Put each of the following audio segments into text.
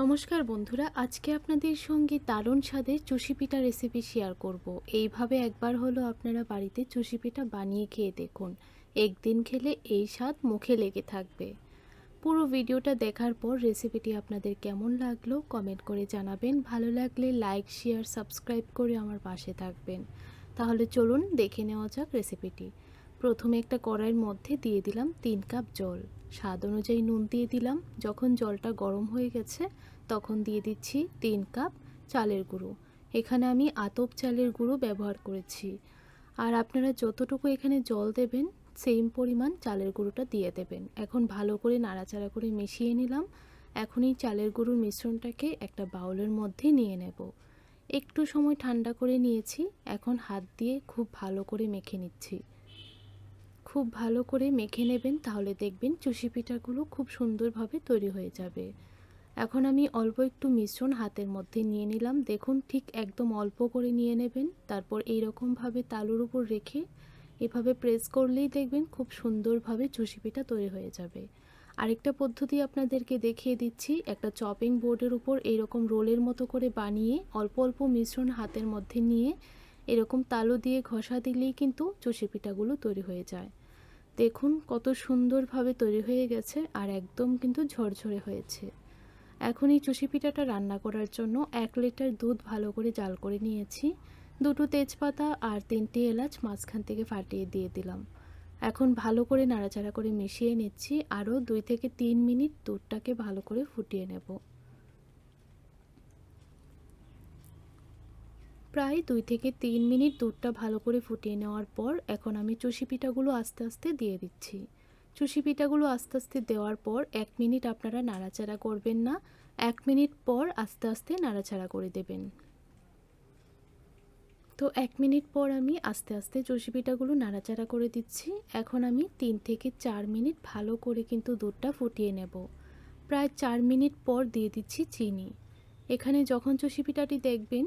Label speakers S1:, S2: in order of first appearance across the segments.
S1: নমস্কার বন্ধুরা, আজকে আপনাদের সঙ্গে দারুণ স্বাদের চুষি পিঠা রেসিপি শেয়ার করব। এইভাবে একবার হলো আপনারা বাড়িতে চুষি পিঠা বানিয়ে খেয়ে দেখুন। একদিন খেলে এই স্বাদ মুখে লেগে থাকবে। পুরো ভিডিওটা দেখার পর রেসিপিটি আপনাদের কেমন লাগল কমেন্ট করে জানাবেন। ভালো লাগলে লাইক শেয়ার সাবস্ক্রাইব করে আমার পাশে থাকবেন। তাহলে চলুন দেখে নেওয়া যাক রেসিপিটি প্রথমে একটা কড়াইয়ের মধ্যে দিয়ে দিলাম তিন কাপ জল। স্বাদ অনুযায়ী নুন দিয়ে দিলাম। যখন জলটা গরম হয়ে গেছে, তখন দিয়ে দিচ্ছি তিন কাপ চালের গুঁড়ো। এখানে আমি আতপ চালের গুঁড়ো ব্যবহার করেছি। আর আপনারা যতটুকু এখানে জল দেবেন সেম পরিমাণ চালের গুঁড়োটা দিয়ে দেবেন। এখন ভালো করে নাড়াচাড়া করে মিশিয়ে নিলাম। এখন এই চালের গুঁড়োর মিশ্রণটাকে একটা বাউলের মধ্যে নিয়ে নেব। একটু সময় ঠান্ডা করে নিয়েছি। এখন হাত দিয়ে খুব ভালো করে মেখে নিচ্ছি। খুব ভালো করে মেখে নেবেন, তাহলে দেখবেন চুষি পিঠাগুলো খুব সুন্দরভাবে তৈরি হয়ে যাবে। এখন আমি অল্প একটু মিশ্রণ হাতের মধ্যে নিয়ে নিলাম। দেখুন ঠিক একদম অল্প করে নিয়ে নেবেন। তারপর এই রকমভাবে তালুর উপর রেখে এভাবে প্রেস করলেই দেখবেন খুব সুন্দরভাবে চুষি পিঠা তৈরি হয়ে যাবে। আরেকটা পদ্ধতি আপনাদেরকে দেখিয়ে দিচ্ছি। একটা চপিং বোর্ডের উপর এরকম রোলের মতো করে বানিয়ে অল্প অল্প মিশ্রণ হাতের মধ্যে নিয়ে এরকম তালু দিয়ে ঘষা দিলেই কিন্তু চুষি পিঠাগুলো তৈরি হয়ে যায়। দেখুন কত সুন্দরভাবে তৈরি হয়ে গেছে আর একদম কিন্তু ঝরঝরে হয়েছে। এখন এই চুষি পিঠাটা রান্না করার জন্য এক লিটার দুধ ভালো করে জাল করে নিয়েছি, দুটো তেজপাতা আর তিনটি এলাচ মাঝখান থেকে ফাটিয়ে দিয়ে দিলাম। এখন ভালো করে নাড়াচাড়া করে মিশিয়ে নিচ্ছি, আরও দুই থেকে তিন মিনিট দুধটাকে ভালো করে ফুটিয়ে নেব। প্রায় দুই থেকে তিন মিনিট দুধটা ভালো করে ফুটিয়ে নেওয়ার পর এখন আমি চুষি পিঠাগুলো আস্তে আস্তে দিয়ে দিচ্ছি। চুষি পিঠাগুলো আস্তে আস্তে দেওয়ার পর এক মিনিট আপনারা নাড়াচাড়া করবেন না, এক মিনিট পর আস্তে আস্তে নাড়াচাড়া করে দেবেন। তো এক মিনিট পর আমি আস্তে আস্তে চষি পিঠাগুলো নাড়াচাড়া করে দিচ্ছি। এখন আমি তিন থেকে চার মিনিট ভালো করে কিন্তু দুধটা ফুটিয়ে নেব। প্রায় চার মিনিট পর দিয়ে দিচ্ছি চিনি। এখানে যখন চষি পিঠাটি দেখবেন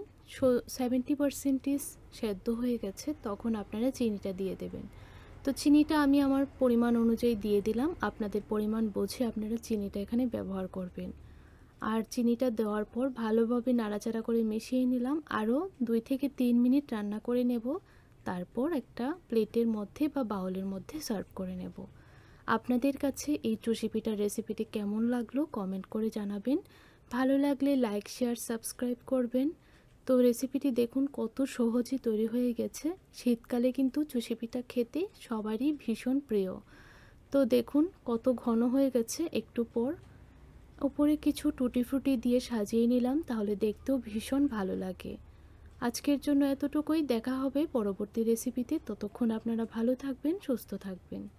S1: সেভেন্টি পারসেন্টেজ সেদ্ধ হয়ে গেছে, তখন আপনারা চিনিটা দিয়ে দেবেন। তো চিনিটা আমি আমার পরিমাণ অনুযায়ী দিয়ে দিলাম, আপনাদের পরিমাণ বুঝে আপনারা চিনিটা এখানে ব্যবহার করবেন। আর চিনিটা দেওয়ার পর ভালোভাবে নাড়াচাড়া করে মিশিয়ে নিলাম, আরও দুই থেকে তিন মিনিট রান্না করে নেব, তারপর একটা প্লেটের মধ্যে বা বাউলের মধ্যে সার্ভ করে নেব। আপনাদের কাছে এই চুষি পিঠার রেসিপিটি কেমন লাগল কমেন্ট করে জানাবেন। ভালো লাগলে লাইক শেয়ার সাবস্ক্রাইব করবেন। তো রেসিপিটি দেখুন, কত সহজে তৈরি হয়ে গেছে। শীতকালে কিন্তু চুষি পিঠা খেতে সবারই ভীষণ প্রিয়। তো দেখুন, কত ঘন হয়ে গেছে একটু পর। উপরে কিছু টুটি ফুটি দিয়ে সাজিয়ে নিলাম, তাহলে দেখতেও ভীষণ ভালো লাগে। আজকের জন্য এতটুকুই, দেখা হবে পরবর্তী রেসিপিতে ততক্ষণ আপনারা ভালো থাকবেন, সুস্থ থাকবেন।